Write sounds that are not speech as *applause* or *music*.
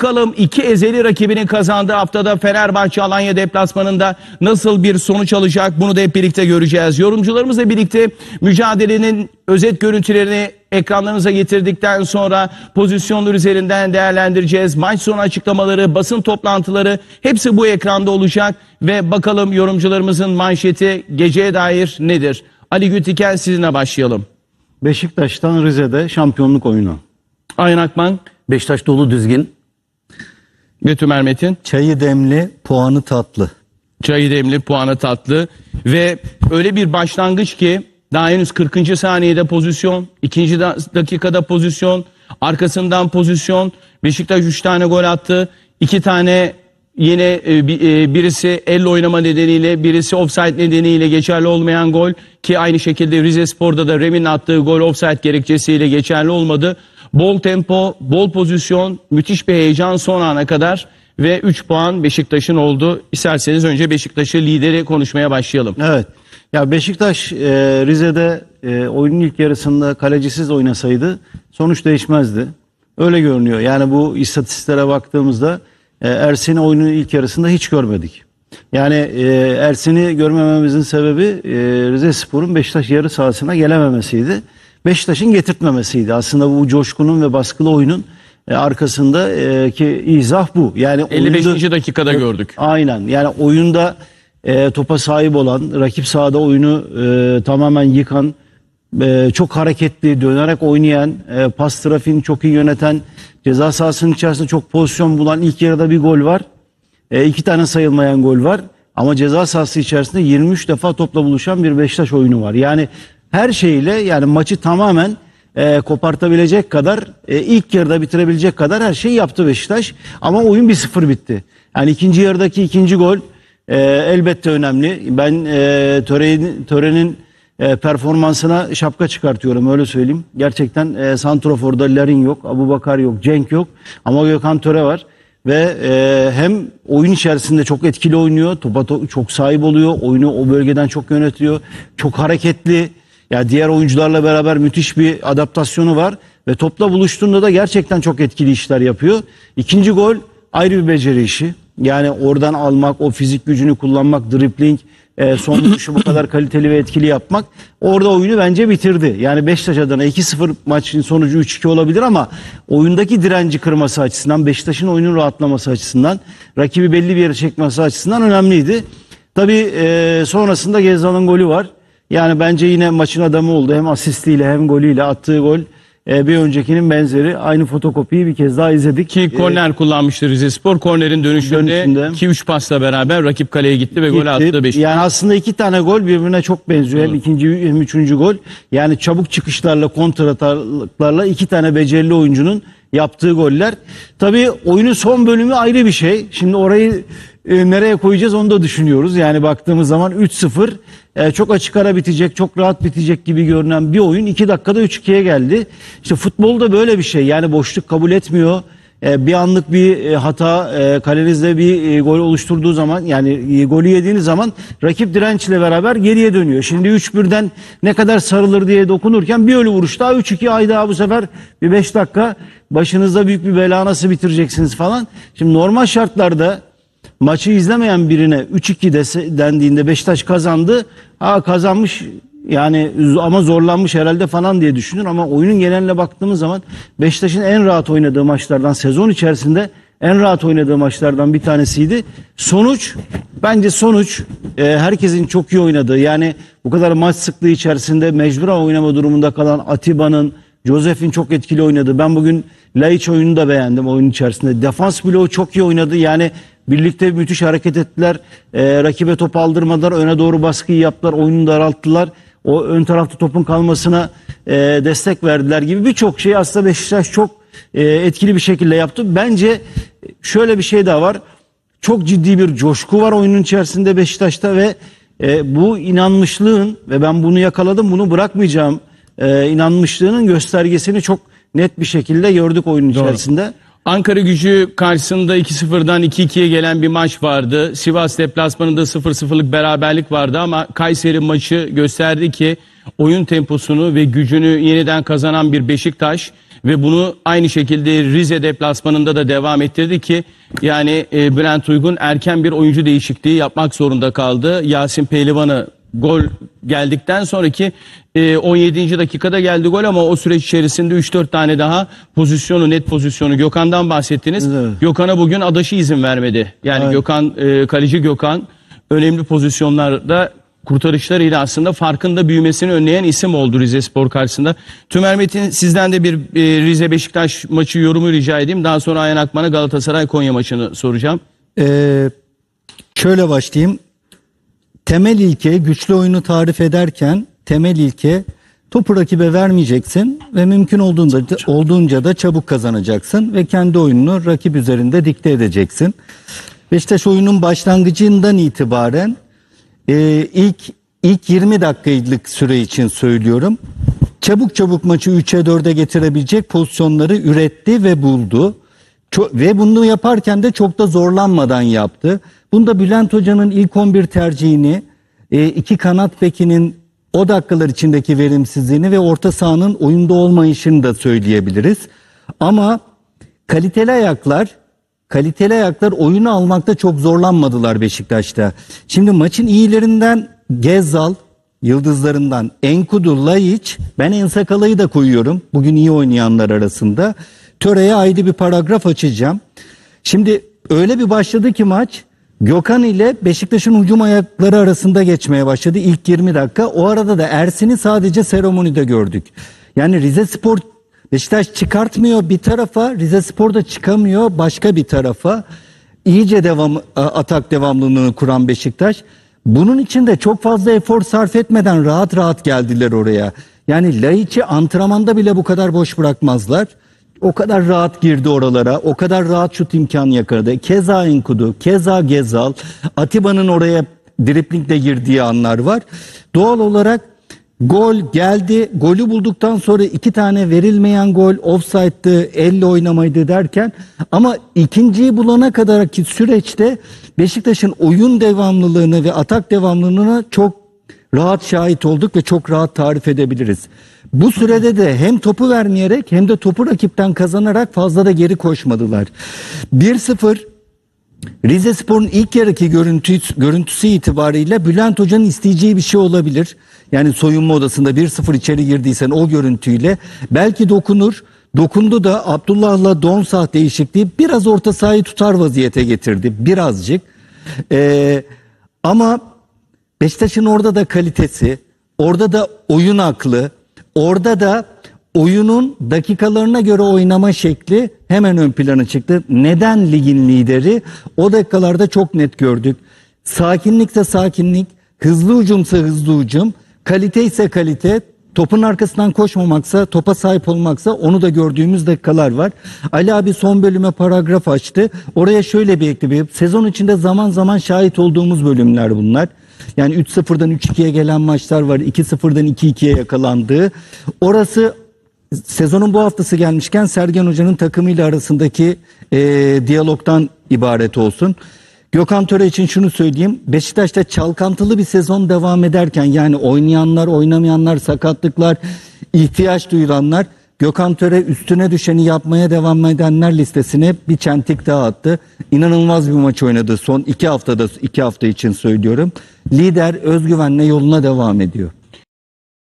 Bakalım iki ezeli rakibinin kazandığı haftada Fenerbahçe Alanya deplasmanında nasıl bir sonuç alacak bunu da hep birlikte göreceğiz. Yorumcularımızla birlikte mücadelenin özet görüntülerini ekranlarınıza getirdikten sonra pozisyonlar üzerinden değerlendireceğiz. Maç sonu açıklamaları, basın toplantıları hepsi bu ekranda olacak ve bakalım yorumcularımızın manşeti geceye dair nedir? Ali Gültiken sizinle başlayalım. Beşiktaş'tan Rize'de şampiyonluk oyunu. Ayhan Akman Beşiktaş dolu düzgün. Ve Tümer Metin. Çayı demli, puanı tatlı. Çayı demli, puanı tatlı ve öyle bir başlangıç ki daha henüz 40. saniyede pozisyon, ikinci da- dakikada pozisyon, arkasından pozisyon. Beşiktaş 3 tane gol attı. 2 tane yine e, e, birisi elle oynama nedeniyle, birisi offside nedeniyle geçerli olmayan gol ki aynı şekilde Rize Spor'da da Rem'in attığı gol offside gerekçesiyle geçerli olmadı. Bol tempo, bol pozisyon, müthiş bir heyecan son ana kadar ve 3 puan Beşiktaş'ın oldu. İsterseniz önce Beşiktaş'ı lideri konuşmaya başlayalım. Evet. Ya Beşiktaş e, Rize'de e, oyunun ilk yarısında kalecisiz oynasaydı sonuç değişmezdi. Öyle görünüyor. Yani bu istatistiklere baktığımızda e, Ersin'i oyunun ilk yarısında hiç görmedik. Yani e, Ersin'i görmememizin sebebi e, Rize Spor'un Beşiktaş yarı sahasına gelememesiydi. Beşiktaş'ın getirtmemesiydi. Aslında bu coşkunun ve baskılı oyunun e, arkasında e, ki izah bu. Yani 55. oyunda- dakikada gördük. Aynen. Yani oyunda e, topa sahip olan, rakip sahada oyunu e, tamamen yıkan, e, çok hareketli, dönerek oynayan, e, pas trafiğini çok iyi yöneten, ceza sahasının içerisinde çok pozisyon bulan ilk yarıda bir gol var. E, iki tane sayılmayan gol var. Ama ceza sahası içerisinde 23 defa topla buluşan bir Beşiktaş oyunu var. Yani her şeyle yani maçı tamamen e, kopartabilecek kadar e, ilk yarıda bitirebilecek kadar her şeyi yaptı Beşiktaş. Ama oyun 1-0 bitti. Yani ikinci yarıdaki ikinci gol e, elbette önemli. Ben e, törenin, törenin e, performansına şapka çıkartıyorum öyle söyleyeyim. Gerçekten e, Santrofor'da Larin yok, Abu Bakar yok, Cenk yok ama Gökhan Töre var. Ve e, hem oyun içerisinde çok etkili oynuyor, topa to- çok sahip oluyor, oyunu o bölgeden çok yönetiyor, çok hareketli. Ya diğer oyuncularla beraber müthiş bir adaptasyonu var ve topla buluştuğunda da gerçekten çok etkili işler yapıyor. İkinci gol ayrı bir beceri işi. Yani oradan almak, o fizik gücünü kullanmak, dribbling, e, son *coughs* vuruşu bu kadar kaliteli ve etkili yapmak orada oyunu bence bitirdi. Yani Beşiktaş adına 2-0 maçın sonucu 3-2 olabilir ama oyundaki direnci kırması açısından, Beşiktaş'ın oyunun rahatlaması açısından, rakibi belli bir yere çekmesi açısından önemliydi. Tabii e, sonrasında Gezzal'ın golü var. Yani bence yine maçın adamı oldu. Hem asistiyle hem golüyle attığı gol e, bir öncekinin benzeri. Aynı fotokopiyi bir kez daha izledik. Ki korner kullanmıştır Rize Spor. Kornerin dönüşünde Dönüşünde. 2-3 pasla beraber rakip kaleye gitti ve gol gitti. attı Beşiktaş. Yani aslında iki tane gol birbirine çok benziyor. Hem ikinci hem üçüncü gol. Yani çabuk çıkışlarla, kontrataklarla iki tane becerili oyuncunun yaptığı goller. Tabii oyunun son bölümü ayrı bir şey. Şimdi orayı e, nereye koyacağız onu da düşünüyoruz. Yani baktığımız zaman 3-0 e, çok açık ara bitecek, çok rahat bitecek gibi görünen bir oyun 2 dakikada 3-2'ye geldi. İşte futbolda böyle bir şey. Yani boşluk kabul etmiyor. E, bir anlık bir e, hata e, kalenizde bir e, gol oluşturduğu zaman yani e, golü yediğiniz zaman rakip dirençle beraber geriye dönüyor. Şimdi 3-1'den ne kadar sarılır diye dokunurken bir ölü vuruş daha 3-2 ay daha bu sefer bir 5 dakika başınızda büyük bir bela nasıl bitireceksiniz falan. Şimdi normal şartlarda maçı izlemeyen birine 3-2 dese, dendiğinde Beşiktaş kazandı. Ha kazanmış yani ama zorlanmış herhalde falan diye düşünür ama oyunun geneline baktığımız zaman Beşiktaş'ın en rahat oynadığı maçlardan sezon içerisinde en rahat oynadığı maçlardan bir tanesiydi. Sonuç bence sonuç e, herkesin çok iyi oynadığı yani bu kadar maç sıklığı içerisinde mecburen oynama durumunda kalan Atiba'nın Josef'in çok etkili oynadı. Ben bugün Laiç oyunu da beğendim oyun içerisinde. Defans bloğu çok iyi oynadı. Yani birlikte müthiş hareket ettiler. Ee, rakibe top aldırmadılar. Öne doğru baskıyı yaptılar. Oyunu daralttılar. O ön tarafta topun kalmasına e, destek verdiler gibi birçok şey aslında Beşiktaş çok e, etkili bir şekilde yaptı. Bence şöyle bir şey daha var. Çok ciddi bir coşku var oyunun içerisinde Beşiktaş'ta ve e, bu inanmışlığın ve ben bunu yakaladım bunu bırakmayacağım e, inanmışlığının göstergesini çok net bir şekilde gördük oyunun içerisinde. Ankara gücü karşısında 2-0'dan 2-2'ye gelen bir maç vardı. Sivas deplasmanında 0-0'lık beraberlik vardı ama Kayseri maçı gösterdi ki oyun temposunu ve gücünü yeniden kazanan bir Beşiktaş ve bunu aynı şekilde Rize deplasmanında da devam ettirdi ki yani e, Bülent Uygun erken bir oyuncu değişikliği yapmak zorunda kaldı. Yasin Pehlivan'ı gol geldikten sonraki e, 17. dakikada geldi gol ama o süreç içerisinde 3-4 tane daha pozisyonu net pozisyonu Gökhan'dan bahsettiniz. Evet. Gökhan'a bugün adaşı izin vermedi. Yani Evet. Gökhan e, kaleci Gökhan önemli pozisyonlarda kurtarışlarıyla aslında farkında büyümesini önleyen isim oldu Rize Spor karşısında. Tümer Metin sizden de bir e, Rize Beşiktaş maçı yorumu rica edeyim. Daha sonra Ayhan Akman'a Galatasaray Konya maçını soracağım. Ee, şöyle başlayayım. Temel ilke güçlü oyunu tarif ederken temel ilke topu rakibe vermeyeceksin ve mümkün olduğunca, olduğunca da çabuk kazanacaksın ve kendi oyununu rakip üzerinde dikte edeceksin. Beşiktaş oyunun başlangıcından itibaren e, ilk ilk 20 dakikalık süre için söylüyorum. Çabuk çabuk maçı 3'e 4'e getirebilecek pozisyonları üretti ve buldu. Ço- ve bunu yaparken de çok da zorlanmadan yaptı. Bunda Bülent Hoca'nın ilk 11 tercihini, e, iki kanat bekinin o dakikalar içindeki verimsizliğini ve orta sahanın oyunda olmayışını da söyleyebiliriz. Ama kaliteli ayaklar kaliteli ayaklar oyunu almakta çok zorlanmadılar Beşiktaş'ta. Şimdi maçın iyilerinden Gezzal, yıldızlarından Enkudu, Laiç, ben Ensakala'yı da koyuyorum. Bugün iyi oynayanlar arasında. Töre'ye ayrı bir paragraf açacağım. Şimdi öyle bir başladı ki maç Gökhan ile Beşiktaş'ın hücum ayakları arasında geçmeye başladı ilk 20 dakika. O arada da Ersin'i sadece seremonide gördük. Yani Rize Spor Beşiktaş çıkartmıyor bir tarafa, Rize Spor da çıkamıyor başka bir tarafa. İyice devam atak devamlılığını kuran Beşiktaş. Bunun için de çok fazla efor sarf etmeden rahat rahat geldiler oraya. Yani Laiç'i antrenmanda bile bu kadar boş bırakmazlar. O kadar rahat girdi oralara. O kadar rahat şut imkanı yakaladı. Keza Enkudu, keza Gezal. Atiba'nın oraya driplingle girdiği anlar var. Doğal olarak gol geldi. Golü bulduktan sonra iki tane verilmeyen gol offside'dı, elle oynamaydı derken ama ikinciyi bulana kadarki süreçte Beşiktaş'ın oyun devamlılığını ve atak devamlılığına çok rahat şahit olduk ve çok rahat tarif edebiliriz. Bu sürede de hem topu vermeyerek hem de topu rakipten kazanarak fazla da geri koşmadılar. 1-0 Rize Spor'un ilk yarıki görüntüsü, görüntüsü itibariyle Bülent Hoca'nın isteyeceği bir şey olabilir. Yani soyunma odasında 1-0 içeri girdiysen o görüntüyle belki dokunur. Dokundu da Abdullah'la Donsah değişikliği biraz orta sahayı tutar vaziyete getirdi. Birazcık. Ee, ama Beşiktaş'ın orada da kalitesi, orada da oyun aklı, orada da oyunun dakikalarına göre oynama şekli hemen ön plana çıktı. Neden ligin lideri? O dakikalarda çok net gördük. Sakinlikse sakinlik, hızlı hücumsa hızlı hücum, kalite ise kalite, topun arkasından koşmamaksa, topa sahip olmaksa onu da gördüğümüz dakikalar var. Ali abi son bölüme paragraf açtı. Oraya şöyle bir ekledim. Sezon içinde zaman zaman şahit olduğumuz bölümler bunlar. Yani 3-0'dan 3-2'ye gelen maçlar var. 2-0'dan 2-2'ye yakalandığı. Orası sezonun bu haftası gelmişken Sergen Hoca'nın takımıyla arasındaki e, diyalogdan ibaret olsun. Gökhan Töre için şunu söyleyeyim. Beşiktaş'ta çalkantılı bir sezon devam ederken yani oynayanlar, oynamayanlar, sakatlıklar, ihtiyaç duyulanlar Gökhan Töre üstüne düşeni yapmaya devam edenler listesine bir çentik daha attı. İnanılmaz bir maç oynadı son iki haftada iki hafta için söylüyorum. Lider özgüvenle yoluna devam ediyor.